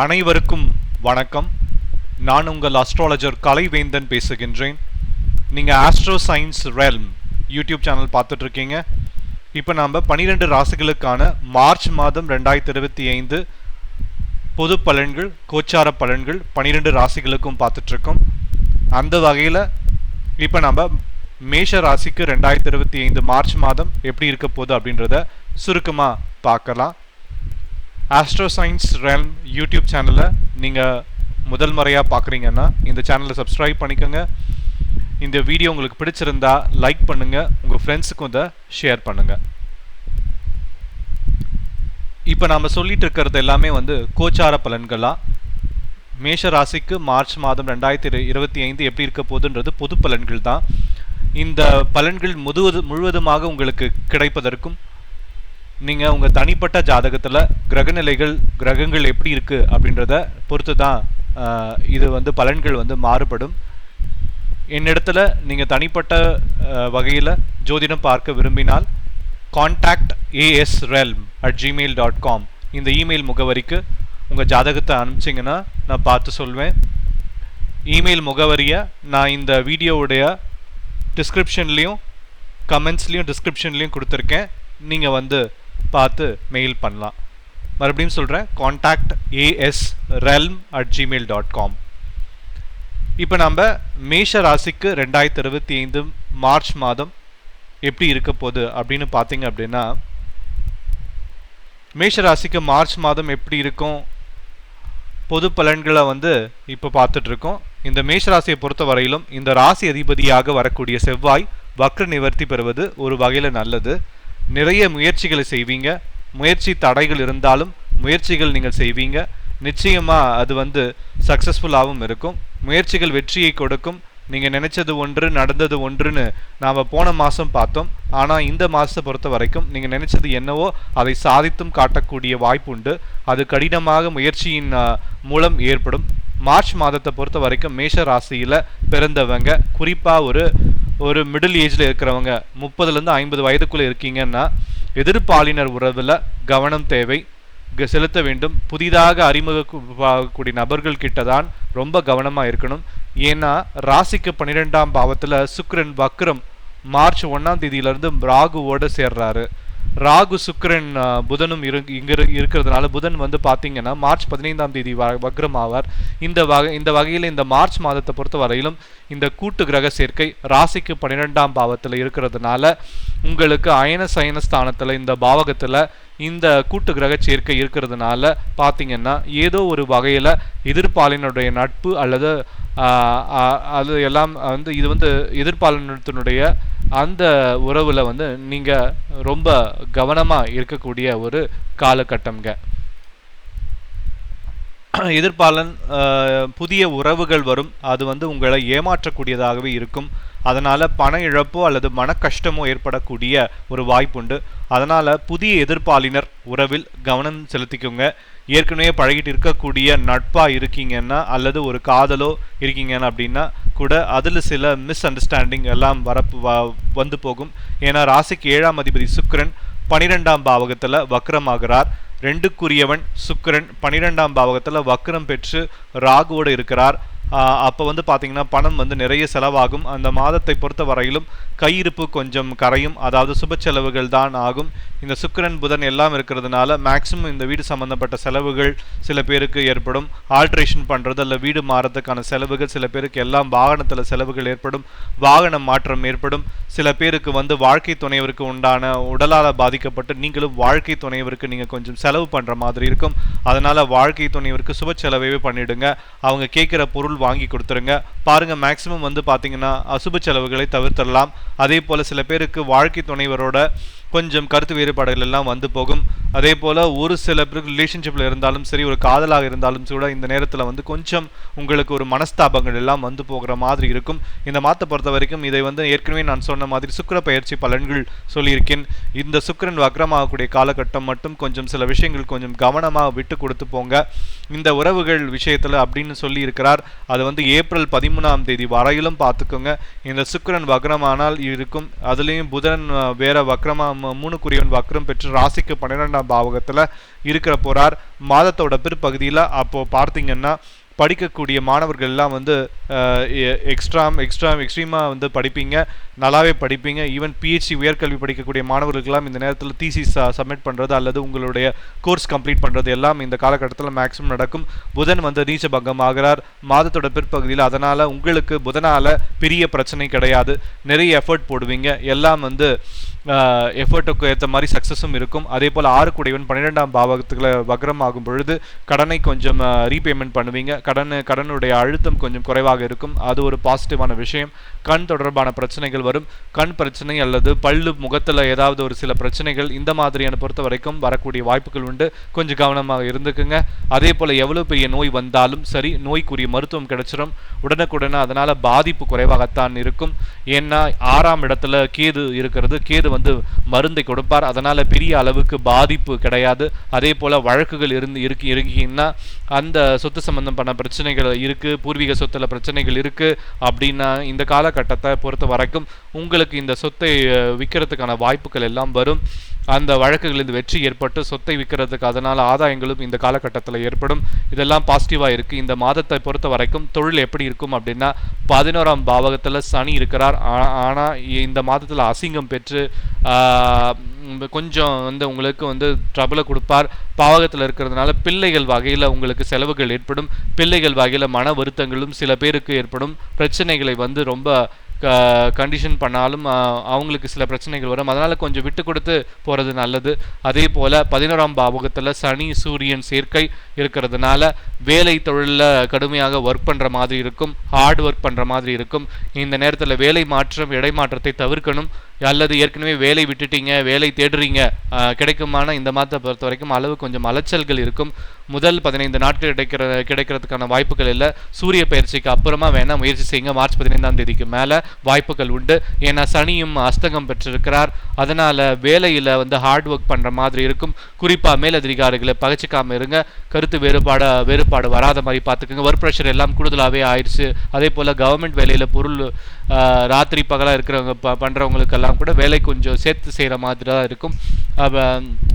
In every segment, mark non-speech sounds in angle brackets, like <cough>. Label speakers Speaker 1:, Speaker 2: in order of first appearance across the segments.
Speaker 1: அனைவருக்கும் வணக்கம். நான் உங்கள் அஸ்ட்ராலஜர் கலைவேந்தன் பேசுகின்றேன். நீங்கள் astro science realm YouTube channel பார்த்துட்ருக்கீங்க. இப்போ நாம் பன்னிரெண்டு ராசிகளுக்கான மார்ச் மாதம் ரெண்டாயிரத்தி இருபத்தி ஐந்து பொது பலன்கள் கோச்சார பலன்கள் பன்னிரெண்டு ராசிகளுக்கும் பார்த்துட்ருக்கோம். அந்த வகையில் இப்போ நம்ம மேஷ ராசிக்கு ரெண்டாயிரத்தி இருபத்தி ஐந்து மார்ச் மாதம் எப்படி இருக்க போகுது அப்படின்றத சுருக்கமாக பார்க்கலாம். ஆஸ்ட்ரோ சயின்ஸ் ரெல்ம் யூடியூப் சேனலை நீங்கள் முதல் முறையாக பார்க்குறீங்கன்னா இந்த சேனலை சப்ஸ்கிரைப் பண்ணிக்கோங்க. இந்த வீடியோ உங்களுக்கு பிடிச்சிருந்தா லைக் பண்ணுங்கள் உங்கள் ஃப்ரெண்ட்ஸுக்கும் இதை ஷேர் பண்ணுங்கள் இப்போ நாம் சொல்லிட்டு இருக்கிறது எல்லாமே வந்து கோச்சார பலன்களாக மேஷ ராசிக்கு மார்ச் மாதம் ரெண்டாயிரத்தி இருபத்தி ஐந்து எப்படி இருக்க போகுதுன்றது பொது பலன்கள் தான். இந்த பலன்கள் முழுவது முழுவதுமாக உங்களுக்கு கிடைப்பதற்கும் நீங்கள் உங்கள் தனிப்பட்ட ஜாதகத்தில் கிரகநிலைகள் கிரகங்கள் எப்படி இருக்குது அப்படின்றத பொறுத்து தான் இது வந்து பலன்கள் வந்து மாறுபடும். என்னிடத்துல நீங்கள் தனிப்பட்ட வகையில் ஜோதிடம் பார்க்க விரும்பினால் contact AS realm at Gmail dot com இந்த இமெயில் முகவரிக்கு உங்கள் ஜாதகத்தை அனுப்பிச்சிங்கன்னா நான் பார்த்து சொல்வேன். இமெயில் முகவரியை நான் இந்த வீடியோவுடைய டிஸ்கிரிப்ஷன்லேயும் கமெண்ட்ஸ்லேயும் டிஸ்கிரிப்ஷன்லேயும் கொடுத்துருக்கேன். நீங்கள் வந்து பார்த்து மெயில் பண்ணலாம். மறுபடியும் சொல்கிறேன் contact AS realm at Gmail dot com இப்போ நம்ம மேஷ ராசிக்கு ரெண்டாயிரத்தி இருபத்தி ஐந்து மார்ச் மாதம் எப்படி இருக்க போகுது அப்படின்னு பார்த்தீங்க அப்படின்னா மேஷ ராசிக்கு மார்ச் மாதம் எப்படி இருக்கும் பொது பலன்களை வந்து இப்போ பார்த்துட்டு இருக்கோம். இந்த மேஷ ராசியை பொறுத்த வரையிலும் இந்த ராசி அதிபதியாக வரக்கூடிய செவ்வாய் வக்ர நிவர்த்தி பெறுவது ஒரு வகையில் நல்லது. நிறைய முயற்சிகளை செய்வீங்க. முயற்சி தடைகள் இருந்தாலும் முயற்சிகள் நீங்கள் செய்வீங்க. நிச்சயமாக அது வந்து சக்ஸஸ்ஃபுல்லாகவும் இருக்கும். முயற்சிகள் வெற்றியை கொடுக்கும். நீங்கள் நினைச்சது ஒன்று நடந்தது ஒன்றுன்னு நாம் போன மாதம் பார்த்தோம். ஆனால் இந்த மாதத்தை பொறுத்த வரைக்கும் நீங்கள் நினைச்சது என்னவோ அதை சாதித்தும் காட்டக்கூடிய வாய்ப்பு உண்டு அது கடினமாக முயற்சியின் மூலம் ஏற்படும். மார்ச் மாதத்தை பொறுத்த வரைக்கும் மேஷ ராசியில் பிறந்தவங்க. குறிப்பாக ஒரு ஒரு மிடில் ஏஜில் இருக்கிறவங்க முப்பதுலேருந்து ஐம்பது வயதுக்குள்ளே இருக்கீங்கன்னா எதிர்பாலினர் உறவில் கவனம் தேவை செலுத்த வேண்டும். புதிதாக அறிமுகக்கூடிய நபர்கள் கிட்ட தான் ரொம்ப கவனமாக இருக்கணும். ஏன்னா ராசிக்கு பன்னிரெண்டாம் பாவத்தில் சுக்ரன் வக்ரம் மார்ச் ஒன்றாம் தேதியிலேருந்து ராகுவோடு சேர்றாரு. ராகு சுக்கரன் புதனும் இரு இங்க இருக்கிறதுனால புதன் வந்து பார்த்தீங்கன்னா மார்ச் பதினைந்தாம் தேதி வக்ரம் ஆவார். இந்த வகை இந்த வகையில் இந்த மார்ச் மாதத்தை பொறுத்த வரையிலும் இந்த கூட்டு கிரக சேர்க்கை ராசிக்கு பன்னிரெண்டாம் பாவத்தில் இருக்கிறதுனால உங்களுக்கு அயன சயன ஸ்தானத்தில் இந்த பாவகத்தில் இந்த கூட்டு கிரக சேர்க்கை இருக்கிறதுனால பார்த்தீங்கன்னா ஏதோ ஒரு வகையில் எதிர்ப்பாளினுடைய நட்பு அல்லது அது எல்லாம் வந்து இது வந்து எதிர்ப்பாளினத்தினுடைய அந்த உறவில் வந்து நீங்கள் ரொம்ப கவனமாக இருக்கக்கூடிய ஒரு காலகட்டம்ங்க. எதிர்ப்பாளன் புதிய உறவுகள் வரும். அது வந்து உங்களை ஏமாற்றக்கூடியதாகவே இருக்கும். அதனால் பண இழப்போ அல்லது மன கஷ்டமோ ஏற்படக்கூடிய ஒரு வாய்ப்புண்டு. அதனால் புதிய எதிர்ப்பாளினர் உறவில் கவனம் செலுத்திக்கோங்க. ஏற்கனவே பழகிட்டு இருக்கக்கூடிய நட்பாக இருக்கீங்கன்னா அல்லது ஒரு காதலோ இருக்கீங்கன்னா அப்படின்னா கூட அதில் சில மிஸ் அண்டர்ஸ்டாண்டிங் எல்லாம் வரப்பு வந்து போகும். ஏன்னா ராசிக்கு ஏழாம் அதிபதி சுக்கரன் பனிரெண்டாம் பாவகத்தில் வக்ரமாகிறார். ரெண்டுக்குரியவன் சுக்கரன் பனிரெண்டாம் பாவகத்தில் வக்ரம் பெற்று ராகுவோடு இருக்கிறார். அப்போ வந்து பார்த்திங்கன்னா பணம் வந்து நிறைய செலவாகும். அந்த மாதத்தை பொறுத்த வரையிலும் கையிருப்பு கொஞ்சம் கரையும் அதாவது சுப செலவுகள் தான் ஆகும். இந்த சுக்கரன் புதன் எல்லாம் இருக்கிறதுனால மேக்சிமம் இந்த வீடு சம்மந்தப்பட்ட செலவுகள் சில பேருக்கு ஏற்படும். ஆல்ட்ரேஷன் பண்ணுறது இல்லை வீடு மாறதுக்கான செலவுகள் சில பேருக்கு எல்லாம் வாகனத்தில் செலவுகள் ஏற்படும். வாகன மாற்றம் ஏற்படும். சில பேருக்கு வந்து வாழ்க்கை துணைவருக்கு உண்டான உடலால் பாதிக்கப்பட்டு நீங்களும் வாழ்க்கை துணைவருக்கு நீங்கள் கொஞ்சம் செலவு பண்ணுற மாதிரி இருக்கும். அதனால் வாழ்க்கை துணைவருக்கு சுப செலவையே பண்ணிவிடுங்க அவங்க கேட்குற பொருள் வாங்கி கொடுத்துருங்க. பாருங்கள் மேக்சிமம் வந்து பார்த்தீங்கன்னா அசுப செலவுகளை தவிர்த்திடலாம். அதே போல் சில பேருக்கு வாழ்க்கை துணைவரோட கொஞ்சம் கருத்து வேறுபாடுகள் எல்லாம் வந்து போகும். அதே போல் ஒரு சில பேருக்கு ரிலேஷன்ஷிப்பில் இருந்தாலும் சரி ஒரு காதலாக இருந்தாலும் கூட இந்த நேரத்தில் வந்து கொஞ்சம் உங்களுக்கு ஒரு மனஸ்தாபங்கள் எல்லாம் வந்து போகிற மாதிரி இருக்கும். இந்த மாதத்தை பொறுத்த வரைக்கும் இதை வந்து ஏற்கனவே நான் சொன்ன மாதிரி சுக்கர பயிற்சி பலன்கள் சொல்லியிருக்கேன். இந்த சுக்கரன் வக்ரமாகக்கூடிய காலகட்டம் மட்டும் கொஞ்சம் சில விஷயங்கள் கொஞ்சம் கவனமாக விட்டு கொடுத்து போங்க. இந்த உறவுகள் விஷயத்தில் அப்படின்னு சொல்லியிருக்கிறார். அது வந்து ஏப்ரல் பதிமூணாம் தேதி வரையிலும் பார்த்துக்கோங்க. இந்த சுக்கரன் வக்ரமானால் இருக்கும். அதுலேயும் புதன் வேற வக்ரமாக நம்ம மூணுக்குரியவன் வக்ரம் பெற்று ராசிக்கு பன்னிரெண்டாம் பாவகத்தில் இருக்கிற போறார். மாதத்தோட பிற்பகுதியில் அப்போது பார்த்தீங்கன்னா படிக்கக்கூடிய மாணவர்கள் எல்லாம் வந்து எக்ஸ்ட்ராம் எக்ஸ்ட்ரா எக்ஸ்ட்ரீமாக வந்து படிப்பீங்க. நல்லாவே படிப்பீங்க. ஈவன் பிஹெச்சி உயர்கல்வி படிக்கக்கூடிய மாணவர்களுக்கெல்லாம் இந்த நேரத்தில் தீசிஸ் சப்மிட் பண்ணுறது அல்லது உங்களுடைய கோர்ஸ் கம்ப்ளீட் பண்ணுறது எல்லாம் இந்த காலகட்டத்தில் மேக்ஸிமம் நடக்கும். புதன் வந்து நீச்ச பங்கம் ஆகிறார். மாதத்தோட பிற்பகுதியில் அதனால் உங்களுக்கு புதனால் பெரிய பிரச்சனை கிடையாது. நிறைய எஃபர்ட் போடுவீங்க. எல்லாம் வந்து எஃபர்ட்டுக்கு ஏற்ற மாதிரி சக்ஸஸும் இருக்கும். அதே போல் ஆறு கூடியவன் பன்னிரெண்டாம் பாவகத்தில் வக்ரம் ஆகும் பொழுது கடனை கொஞ்சம் ரீபேமெண்ட் பண்ணுவீங்க. கடன் கடனுடைய அழுத்தம் கொஞ்சம் குறைவாக இருக்கும். அது ஒரு பாசிட்டிவான விஷயம். கண் தொடர்பான பிரச்சனைகள் வரும். கண் பிரச்சனை அல்லது பல்லு முகத்தில் ஏதாவது ஒரு சில பிரச்சனைகள் இந்த மாதிரியான பொறுத்த வரைக்கும் வரக்கூடிய வாய்ப்புகள் உண்டு. கொஞ்சம் கவனமாக இருந்துக்குங்க. அதே போல் எவ்வளோ பெரிய நோய் வந்தாலும் சரி நோய்க்குரிய மருத்துவம் கிடைச்சிடும் உடனுக்குடனே அதனால் பாதிப்பு குறைவாகத்தான் இருக்கும். ஏன்னா ஆறாம் இடத்துல கேது இருக்கிறது. கேது வந்து மருந்தை கொடுப்பார். அதனால் பெரிய அளவுக்கு பாதிப்பு கிடையாது. அதே போல் வழக்குகள் இருந்து இருக்கு இருக்கீங்கன்னா அந்த சொத்து சம்பந்தம் பண்ண பிரச்சனைகள் இருக்குது பூர்வீக சொத்துல பிரச்சனைகள் இருக்குது அப்படின்னா இந்த காலகட்டத்தை பொறுத்த வரைக்கும் உங்களுக்கு இந்த சொத்தை விற்கிறதுக்கான வாய்ப்புகள் எல்லாம் வரும். அந்த வழக்குகளில் வெற்றி ஏற்பட்டு சொத்தை விற்கிறதுக்கு அதனால் ஆதாயங்களும் இந்த காலகட்டத்தில் ஏற்படும். இதெல்லாம் பாசிட்டிவாக இருக்குது இந்த மாதத்தை பொறுத்த வரைக்கும் தொழில் எப்படி இருக்கும் அப்படின்னா பதினோராம் பாவகத்தில் சனி இருக்கிறார். ஆனால் இந்த மாதத்தில் அசிங்கம் பெற்று கொஞ்சம் வந்து உங்களுக்கு வந்து ட்ரபிளை கொடுப்பார். பாவகத்தில் இருக்கிறதுனால பிள்ளைகள் வகையில் உங்களுக்கு செலவுகள் ஏற்படும். பிள்ளைகள் வகையில் மன வருத்தங்களும் சில பேருக்கு ஏற்படும். பிரச்சனைகளை வந்து ரொம்ப கண்டிஷன் பண்ணாலும் அவங்களுக்கு சில பிரச்சனைகள் வரும். அதனால் கொஞ்சம் விட்டு கொடுத்து போகிறது நல்லது. அதே போல் பதினோராம் பாவகத்தில் சனி சூரியன் சேர்க்கை இருக்கிறதுனால வேலை தொழிலில் கடுமையாக ஒர்க் பண்ணுற மாதிரி இருக்கும் ஹார்ட் ஒர்க் பண்ணுற மாதிரி இருக்கும். இந்த நேரத்தில் வேலை மாற்றம் இடைமாற்றத்தை தவிர்க்கணும். அல்லது ஏற்கனவே வேலை விட்டுட்டீங்க வேலை தேடுறீங்க கிடைக்குமான இந்த மாதத்தை பொறுத்த வரைக்கும் அளவு கொஞ்சம் அலைச்சல்கள் இருக்கும். முதல் பதினைந்து நாட்கள் கிடைக்கிற கிடைக்கிறதுக்கான வாய்ப்புகள் இல்லை. சூரிய பயிற்சிக்கு அப்புறமா வேணால் முயற்சி செய்யுங்க. மார்ச் பதினைந்தாம் தேதிக்கு மேலே வாய்ப்புகள் உண்டு. ஏன்னா சனியும் அஸ்தகம் பெற்றிருக்கிறார். அதனால் வேலையில் வந்து ஹார்ட் ஒர்க் பண்ணுற மாதிரி இருக்கும். குறிப்பாக மேலதிகாரிகளை பகச்சிக்காமல் இருங்க. கருத்து வேறுபாட வேறுபாடு வராத மாதிரி பார்த்துக்கோங்க. ஒர்க் ப்ரெஷர் எல்லாம் கூடுதலாகவே ஆயிடுச்சு அதே போல் கவர்மெண்ட் வேலையில் பொருள் ராத்திரி பகலாக இருக்கிறவங்க ப பண்ணுறவங்களுக்கெல்லாம் கூட வேலை கொஞ்சம் சேர்த்து செய்கிற மாதிரி தான் இருக்கும்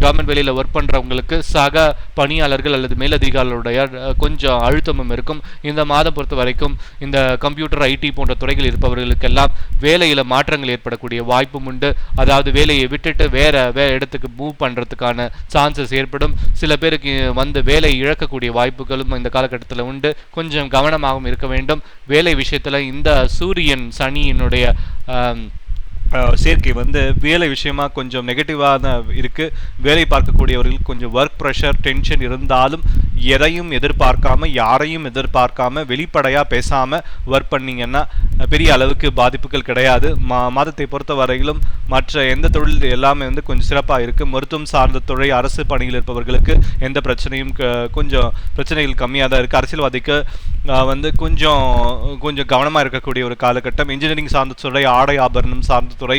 Speaker 1: கவர்மெண்ட் வேலையில் ஒர்க் பண்ணுறவங்களுக்கு சக பணியாளர்கள் அல்லது மேலதிகாரிகளுடைய கொஞ்சம் அழுத்தமும் இருக்கும். இந்த மாதம் பொறுத்த வரைக்கும் இந்த கம்ப்யூட்டர் ஐடி போன்ற துறைகள் இருப்பவர்களுக்கெல்லாம் வேலையில் மாற்றங்கள் ஏற்படக்கூடிய வாய்ப்பும் உண்டு. அதாவது வேலையை விட்டுட்டு வேற வேற இடத்துக்கு மூவ் பண்ணுறதுக்கான சான்சஸ் ஏற்படும். சில பேருக்கு வந்து வேலை இழக்கக்கூடிய வாய்ப்புகளும் இந்த காலகட்டத்தில் உண்டு. கொஞ்சம் கவனமாகவும் இருக்க வேண்டும். வேலை விஷயத்தில் இந்த சூரியன் சனியினுடைய சேர்க்கை வந்து வேலை விஷயமா கொஞ்சம் நெகட்டிவாக தான் இருக்குது வேலை பார்க்கக்கூடியவர்களுக்கு கொஞ்சம் ஒர்க் ப்ரெஷர் டென்ஷன் இருந்தாலும் எதையும் எதிர்பார்க்காம யாரையும் எதிர்பார்க்காம வெளிப்படையாக பேசாமல் ஒர்க் பண்ணீங்கன்னா பெரிய அளவுக்கு பாதிப்புகள் கிடையாது. மா மாதத்தை பொறுத்த வரையிலும் மற்ற எந்த தொழில் எல்லாமே வந்து கொஞ்சம் சிறப்பாக இருக்குது மருத்துவம் சார்ந்த துறை அரசு பணியில் இருப்பவர்களுக்கு எந்த பிரச்சனையும் கொஞ்சம் பிரச்சனைகள் கம்மியாக தான் இருக்குது அரசியல்வாதிக்கு வந்து கொஞ்சம் கொஞ்சம் கவனமாக இருக்கக்கூடிய ஒரு காலகட்டம். இன்ஜினியரிங் சார்ந்த துறை ஆடை ஆபரணம் சார்ந்த துறை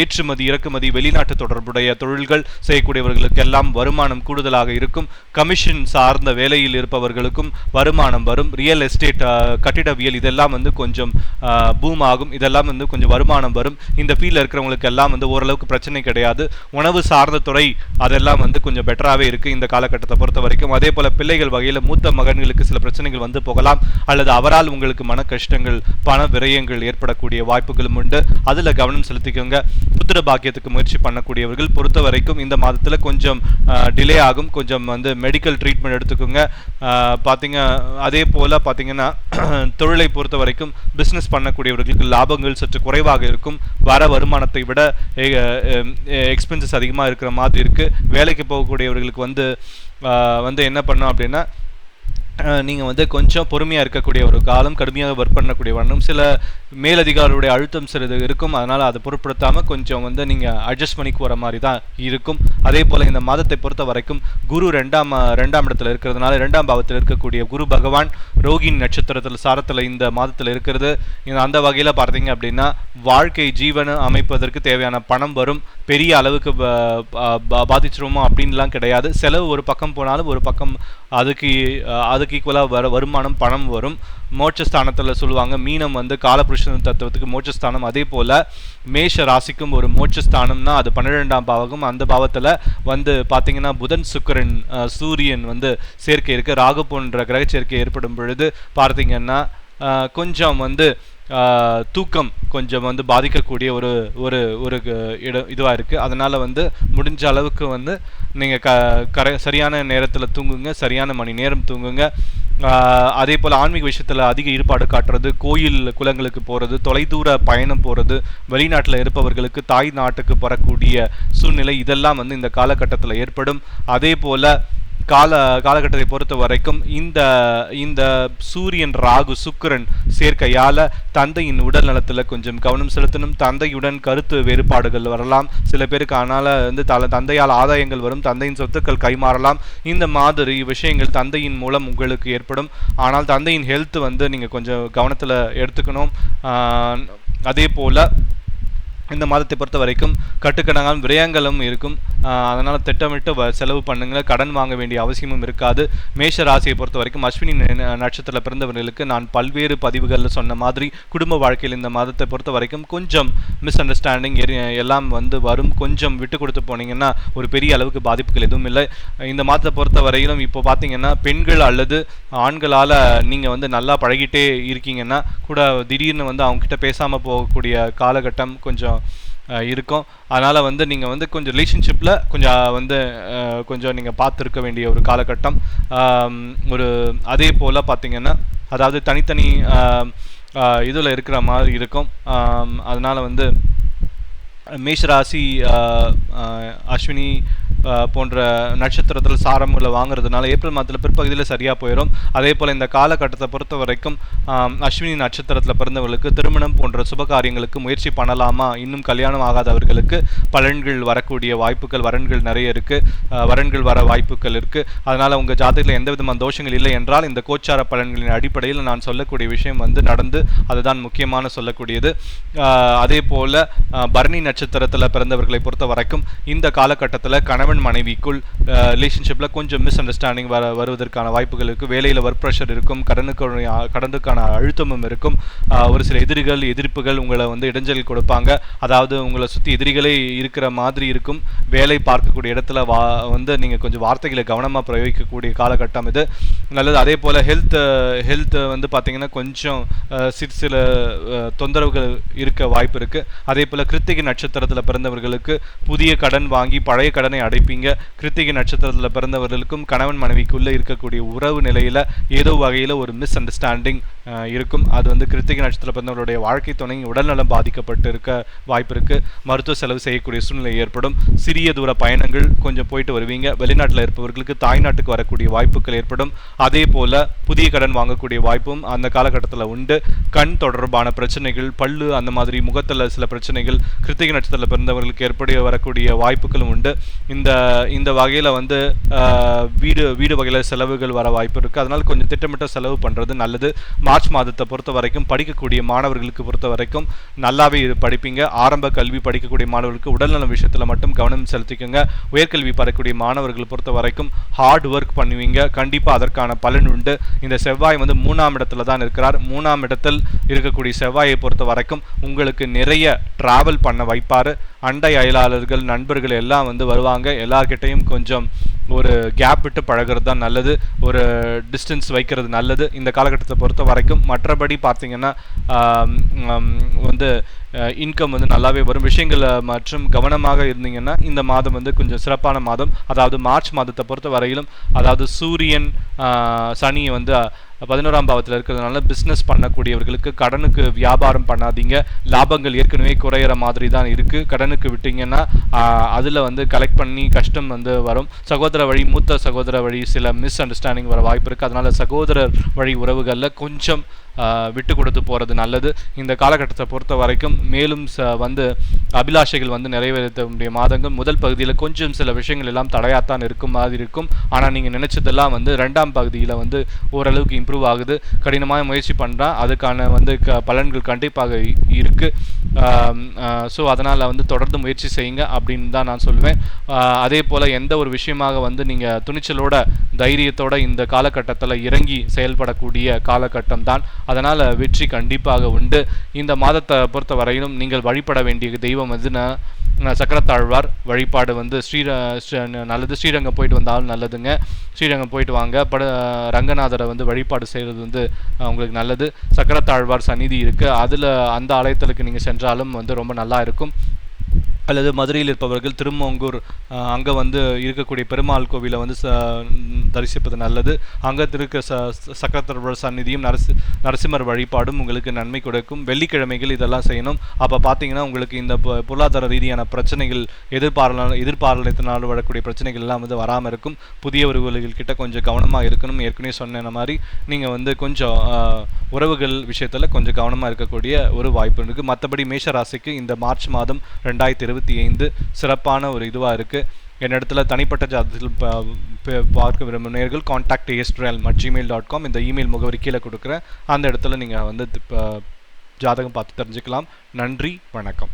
Speaker 1: ஏற்றுமதி இறக்குமதி வெளிநாட்டு தொடர்புடைய தொழில்கள் செய்யக்கூடியவர்களுக்கு எல்லாம் வருமானம் கூடுதலாக இருக்கும். கமிஷன் சார்ந்த வேலையில் இருப்பவர்களுக்கும் வருமானம் வரும். ரியல் எஸ்டேட் கட்டிடவியல் இதெல்லாம் வந்து கொஞ்சம் பூம் ஆகும். இதெல்லாம் வந்து கொஞ்சம் வருமானம் வரும். இந்த ஃபீல்டில் இருக்கிறவங்களுக்கு எல்லாம் வந்து ஓரளவுக்கு பிரச்சனை கிடையாது. உணவு சார்ந்த துறை அதெல்லாம் வந்து கொஞ்சம் பெட்டராகவே இருக்குது இந்த காலகட்டத்தை பொறுத்த வரைக்கும். அதே போல் பிள்ளைகள் வகையில் மூத்த மகன்களுக்கு சில பிரச்சனைகள் வந்து போகலாம். அல்லது அவரால் உங்களுக்கு மன கஷ்டங்கள் பண விரயங்கள் ஏற்படக்கூடிய வாய்ப்புகளும் உண்டு. அதில் கவனம் செலுத்திக்கோங்க. புத்திர பாக்கியத்துக்கு முயற்சி பண்ணக்கூடியவர்கள் பொறுத்த வரைக்கும் இந்த மாதத்தில் கொஞ்சம் டிலே ஆகும். கொஞ்சம் வந்து மெடிக்கல் ட்ரீட்மெண்ட் எடுத்துக்கோங்க. பார்த்தீங்க அதே போல் பார்த்தீங்கன்னா <clears throat> தொழிலை பொறுத்த வரைக்கும் பிஸ்னஸ் பண்ணக்கூடியவர்களுக்கு லாபங்கள் சற்று குறைவாக இருக்கும். வர வருமானத்தை விட எக்ஸ்பென்சஸ் அதிகமாக இருக்கிற மாதிரி இருக்குது வேலைக்கு போகக்கூடியவர்களுக்கு வந்து ஆஹ் வந்து என்ன பண்ணோம் அப்படின்னா நீங்கள் வந்து கொஞ்சம் பொறுமையாக இருக்கக்கூடிய ஒரு காலம் கடுமையாக ஒர்க் பண்ணக்கூடிய வண்ணம் சில மேலதிகாரிகளுடைய அழுத்தம் சிறிது இருக்கும். அதனால் அதை பொருட்படுத்தாமல் கொஞ்சம் வந்து நீங்கள் அட்ஜஸ்ட் பண்ணி போகிற மாதிரி தான் இருக்கும். அதே போல் இந்த மாதத்தை பொறுத்த வரைக்கும் குரு ரெண்டாம் ரெண்டாம் இடத்துல இருக்கிறதுனால ரெண்டாம் பாவத்தில் இருக்கக்கூடிய குரு பகவான் ரோகின் நட்சத்திரத்தில் சாரத்தில் இந்த மாதத்தில் இருக்கிறது. அந்த வகையில் பார்த்தீங்க அப்படின்னா வாழ்க்கை ஜீவன அமைப்பதற்கு தேவையான பணம் வரும். பெரிய அளவுக்கு பாதிச்சிருமோ அப்படின்லாம் கிடையாது. செலவு ஒரு பக்கம் போனாலும் ஒரு பக்கம் அதுக்கு அதுக்கு ஈக்குவலாக வர வருமானம் பணம் வரும். மோட்சஸ்தானத்தில் சொல்லுவாங்க மீனம் வந்து காலபுருஷன் தத்துவத்துக்கு மோட்சஸ்தானம். அதே போல் மேஷ ராசிக்கும் ஒரு மோட்சஸ்தானம்னா அது பன்னிரெண்டாம் பாவகம். அந்த பாவத்தில் வந்து பார்த்தீங்கன்னா புதன் சுக்கிரன் சூரியன் வந்து சேர்க்கை இருக்கு. ராகு போன்ற கிரக சேர்க்கை ஏற்படும் பொழுது பார்த்தீங்கன்னா கொஞ்சம் வந்து தூக்கம் கொஞ்சம் வந்து பாதிக்கக்கூடிய ஒரு ஒரு ஒரு இடம் இதுவாக இருக்குது அதனால் வந்து முடிஞ்ச அளவுக்கு வந்து நீங்கள் க கர சரியான நேரத்தில் தூங்குங்க சரியான மணி நேரம் தூங்குங்க. அதே போல் ஆன்மீக விஷயத்தில் அதிக ஈடுபாடு காட்டுறது கோயில் குலங்களுக்கு போகிறது தொலைதூர பயணம் போகிறது வெளிநாட்டில் இருப்பவர்களுக்கு தாய் நாட்டுக்கு வரக்கூடிய சூழ்நிலை இதெல்லாம் வந்து இந்த காலகட்டத்தில் ஏற்படும். அதே போல் கால காலகட்டத்தை பொறுத்த வரைக்கும் இந்த இந்த சூரியன் ராகு சுக்கிரன் சேர்க்கையால் தந்தையின் உடல் நலத்துல கொஞ்சம் கவனம் செலுத்தணும். தந்தையுடன் கருத்து வேறுபாடுகள் வரலாம். சில பேருக்கு அதனால் வந்து தல தந்தையால் ஆதாயங்கள் வரும். தந்தையின் சொத்துக்கள் கைமாறலாம். இந்த மாதிரி விஷயங்கள் தந்தையின் மூலம் உங்களுக்கு ஏற்படும். ஆனால் தந்தையின் ஹெல்த் வந்து நீங்கள் கொஞ்சம் கவனத்தில் எடுத்துக்கணும். ஆஹ் அதே போல இந்த மாதத்தை பொறுத்த வரைக்கும் கட்டுக்கடங்கான விரயங்களும் இருக்கும். அதனால் திட்டமிட்டு வ- செலவு பண்ணுங்கள் கடன் வாங்க வேண்டிய அவசியமும் இருக்காது. மேஷ ராசியை பொறுத்த வரைக்கும் அஸ்வினி நட்சத்திரத்தில் பிறந்தவர்களுக்கு நான் பல்வேறு பதிவுகளில் சொன்ன மாதிரி குடும்ப வாழ்க்கையில் இந்த மாதத்தை பொறுத்த வரைக்கும் கொஞ்சம் மிஸ் அண்டர்ஸ்டாண்டிங் எல்லாம் வந்து வரும். கொஞ்சம் விட்டு கொடுத்து போனீங்கன்னா ஒரு பெரிய அளவுக்கு பாதிப்புகள் எதுவும் இல்லை. இந்த மாதத்தை பொறுத்த வரையிலும் இப்போ பார்த்தீங்கன்னா பெண்கள் அல்லது ஆண்களால் நீங்கள் வந்து நல்லா பழகிட்டே இருக்கீங்கன்னா கூட திடீர்னு வந்து அவங்ககிட்ட பேசாமல் போகக்கூடிய காலகட்டம் கொஞ்சம் இருக்கும். அதனால் வந்து நீங்கள் வந்து கொஞ்சம் ரிலேஷன்ஷிப்பில் கொஞ்சம் வந்து கொஞ்சம் நீங்கள் பார்த்துருக்க வேண்டிய ஒரு காலகட்டம். ஒரு அதே போல் பார்த்தீங்கன்னா அதாவது தனித்தனி இதில் இருக்கிற மாதிரி இருக்கும். அதனால் வந்து மேஷராசி அஸ்வினி போன்ற நட்சத்திரத்தில் சாரமுள்ள வாங்குறதுனால ஏப்ரல் மாதத்தில் பிற்பகுதியில் சரியாக போயிடும் அதே போல் இந்த காலகட்டத்தை பொறுத்த வரைக்கும் அஸ்வினி நட்சத்திரத்தில் பிறந்தவர்களுக்கு திருமணம் போன்ற சுப காரியங்களுக்கு முயற்சி பண்ணலாமா? இன்னும் கல்யாணம் ஆகாதவர்களுக்கு பலன்கள் வரக்கூடிய வாய்ப்புகள் வரன்கள் நிறைய இருக்குது வரன்கள் வர வாய்ப்புகள் இருக்குது அதனால் உங்கள் ஜாதகத்தில் எந்த விதமான தோஷங்கள் இல்லை என்றால் இந்த கோச்சார பலன்களின் அடிப்படையில் நான் சொல்லக்கூடிய விஷயம் வந்து நடந்து அதுதான் முக்கியமான சொல்லக்கூடியது. அதே போல் பரணி நட்சத்திரத்தில் பிறந்தவர்களை பொறுத்த வரைக்கும் இந்த காலகட்டத்தில் கணவன் மனைவிக்குள் ரிலேஷன்ஷிப்பில் கொஞ்சம் மிஸ் அண்டர்ஸ்டாண்டிங் வர வருவதற்கான வாய்ப்புகள் இருக்குது வேலையில் ஒர்க் ப்ரெஷர் இருக்கும் கடனுக்கு கடனுக்கான அழுத்தமும் இருக்கும். ஒரு சில எதிரிகள் எதிர்ப்புகள் உங்களை வந்து இடைஞ்சல் கொடுப்பாங்க. அதாவது உங்களை சுற்றி எதிரிகளே இருக்கிற மாதிரி இருக்கும். வேலை பார்க்கக்கூடிய இடத்துல வா வந்து நீங்கள் கொஞ்சம் வார்த்தைகளை கவனமாக பிரயோகிக்கக்கூடிய காலகட்டம் இது. நல்லது. அதே போல் ஹெல்த் ஹெல்த் வந்து பார்த்தீங்கன்னா கொஞ்சம் சிறு சில தொந்தரவுகள் இருக்க வாய்ப்பு இருக்குது அதே போல் கிருத்திகை நட்சத்திரத்தில் பிறந்தவர்களுக்கு புதிய கடன் வாங்கி பழைய கடனை அடைப்பீங்க. கிருத்திகை நட்சத்திரத்தில் பிறந்தவர்களுக்கும் கணவன் மனைவிக்குள்ளே இருக்கக்கூடிய உறவு நிலையில் ஏதோ வகையில் ஒரு மிஸ் அண்டர்ஸ்டாண்டிங் இருக்கும். அது வந்து கிருத்திகை நட்சத்திரத்தில் பிறந்தவர்களுடைய வாழ்க்கை துணை உடல்நலம் பாதிக்கப்பட்டு இருக்க வாய்ப்பு இருக்குது மருத்துவ செலவு செய்யக்கூடிய சூழ்நிலை ஏற்படும். சிறிய தூர பயணங்கள் கொஞ்சம் போயிட்டு வருவீங்க. வெளிநாட்டில் இருப்பவர்களுக்கு தாய்நாட்டுக்கு வரக்கூடிய வாய்ப்புகள் ஏற்படும். அதே போல் புதிய கடன் வாங்கக்கூடிய வாய்ப்பும் அந்த காலகட்டத்தில் உண்டு. கண் தொடர்பான பிரச்சனைகள் பல்லு அந்த மாதிரி முகத்தில் சில பிரச்சனைகள் கிருத்திகை நட்சத்திரத்தில் பிறந்தவர்களுக்கு ஏற்பட வரக்கூடிய வாய்ப்புகளும் உண்டு. இந்த இந்த வகையில் வந்து வீடு வீடு வகையில் செலவுகள் வர வாய்ப்பு இருக்குது அதனால் கொஞ்சம் திட்டமிட்ட செலவு பண்ணுறது நல்லது. மார்ச் மாதத்தை பொறுத்த வரைக்கும் படிக்கக்கூடிய மாணவர்களுக்கு பொறுத்த வரைக்கும் நல்லாவே இது படிப்பீங்க. ஆரம்ப கல்வி படிக்கக்கூடிய மாணவர்களுக்கு உடல்நலம் விஷயத்தில் மட்டும் கவனம் செலுத்திக்கோங்க. உயர்கல்வி படக்கூடிய மாணவர்களை பொறுத்த வரைக்கும் ஹார்ட் ஒர்க் பண்ணுவீங்க. கண்டிப்பாக அதற்கான பலன் உண்டு. இந்த செவ்வாய் வந்து மூணாம் இடத்துல தான் இருக்கிறார். மூணாம் இடத்தில் இருக்கக்கூடிய செவ்வாயை பொறுத்த வரைக்கும் உங்களுக்கு நிறைய டிராவல் பண்ண வைப்பார். அண்டை அயலாளர்கள் நண்பர்கள் எல்லாம் வந்து வருவாங்க. எல்லார்கிட்டையும் கொஞ்சம் ஒரு கேப் விட்டு பழகுறது தான் நல்லது. ஒரு டிஸ்டன்ஸ் வைக்கிறது நல்லது. இந்த காலகட்டத்தை பொறுத்த வரைக்கும் மற்றபடி பார்த்திங்கன்னா வந்து இன்கம் வந்து நல்லாவே வரும். விஷயங்கள் மற்றும் கவனமாக இருந்தீங்கன்னா இந்த மாதம் வந்து கொஞ்சம் சிறப்பான மாதம். அதாவது மார்ச் மாதத்தை பொறுத்த வரையிலும் அதாவது சூரியன் சனியை வந்து பதினோராம் பாவத்தில் இருக்கிறதுனால பிஸ்னஸ் பண்ணக்கூடியவர்களுக்கு கடனுக்கு வியாபாரம் பண்ணாதீங்க. லாபங்கள் ஏற்கனவே குறையிற மாதிரி தான் இருக்குது கடனுக்கு விட்டீங்கன்னா அதில் வந்து கலெக்ட் பண்ணி கஷ்டம் வந்து வரும். சகோதர வழி மூத்த சகோதர வழி சில மிஸ் அண்டர்ஸ்டாண்டிங் வர வாய்ப்பு இருக்குது அதனால் சகோதரர் வழி உறவுகளில் கொஞ்சம் விட்டு கொடுத்து போகிறது நல்லது. இந்த காலகட்டத்தை பொறுத்த வரைக்கும் மேலும் ச வந்து அபிலாஷைகள் வந்து நிறைவேற்ற மாதங்கள் முதல் பகுதியில் கொஞ்சம் சில விஷயங்கள் எல்லாம் தடையாத்தான் இருக்கும் மாதிரி இருக்கும். ஆனால் நீங்கள் நினைச்சதெல்லாம் வந்து ரெண்டாம் பகுதியில் வந்து ஓரளவுக்கு இம்ப்ரூவ் ஆகுது. கடினமாக முயற்சி பண்ணுறா அதுக்கான வந்து க பலன்கள் கண்டிப்பாக இருக்குது இருக்கு. ஸோ அதனால் வந்து தொடர்ந்து முயற்சி செய்யுங்க அப்படின்னு தான் நான் சொல்லுவேன். அதே போல் எந்த ஒரு விஷயமாக வந்து நீங்கள் துணிச்சலோட தைரியத்தோட இந்த காலகட்டத்தில் இறங்கி செயல்படக்கூடிய காலகட்டம் தான். அதனால் வெற்றி கண்டிப்பாக உண்டு. இந்த மாதத்தை பொறுத்த வரையிலும் நீங்கள் வழிபட வேண்டிய தெய்வம் வந்து நான் சக்கரத்தாழ்வார். வழிபாடு வந்து ஸ்ரீர நல்லது. ஸ்ரீரங்கம் போயிட்டு வந்தாலும் நல்லதுங்க. ஸ்ரீரங்கம் போயிட்டு வாங்க. பட ரங்கநாதரை வந்து வழிபாடு செய்கிறது வந்து உங்களுக்கு நல்லது. சக்கரத்தாழ்வார் சந்நிதி இருக்குது அதில் அந்த ஆலயத்திற்கு நீங்கள் சென்றாலும் வந்து ரொம்ப நல்லா இருக்கும். அல்லது மதுரையில் இருப்பவர்கள் திருமோங்கூர் அங்கே வந்து இருக்கக்கூடிய பெருமாள் கோவிலை வந்து ச தரிசிப்பது நல்லது. அங்கே இருக்க ச சக்கரத்தர்வர் சந்நிதியும் நரசி நரசிம்மர் வழிபாடும் உங்களுக்கு நன்மை கொடுக்கும். வெள்ளிக்கிழமைகள் இதெல்லாம் செய்யணும். அப்போ பார்த்தீங்கன்னா உங்களுக்கு இந்த பொ- பொருளாதார ரீதியான பிரச்சனைகள் எதிர்பாரல எதிர்பாரத்தினால் வரக்கூடிய பிரச்சனைகள் எல்லாம் வந்து வராமல் இருக்கும். புதிய உறவுகள்கிட்ட கொஞ்சம் கவனமாக இருக்கணும். ஏற்கனவே சொன்ன மாதிரி நீங்கள் வந்து கொஞ்சம் உறவுகள் விஷயத்தில் கொஞ்சம் கவனமாக இருக்கக்கூடிய ஒரு வாய்ப்பு இருக்குது மற்றபடி மேஷராசிக்கு இந்த மார்ச் மாதம் ரெண்டாயிரத்தி இருபத்தி ஐந்து சிறப்பான ஒரு இதுவாக இருக்குது என்னிடத்துல தனிப்பட்ட ஜாதகத்தில் பார்க்க விரும்பும் நேர்கள் contact astral at Gmail dot com இந்த இமெயில் முகவரி கீழே கொடுக்குறேன். அந்த இடத்துல நீங்கள் வந்து ஜாதகம் பார்த்து தெரிஞ்சுக்கலாம். நன்றி வணக்கம்.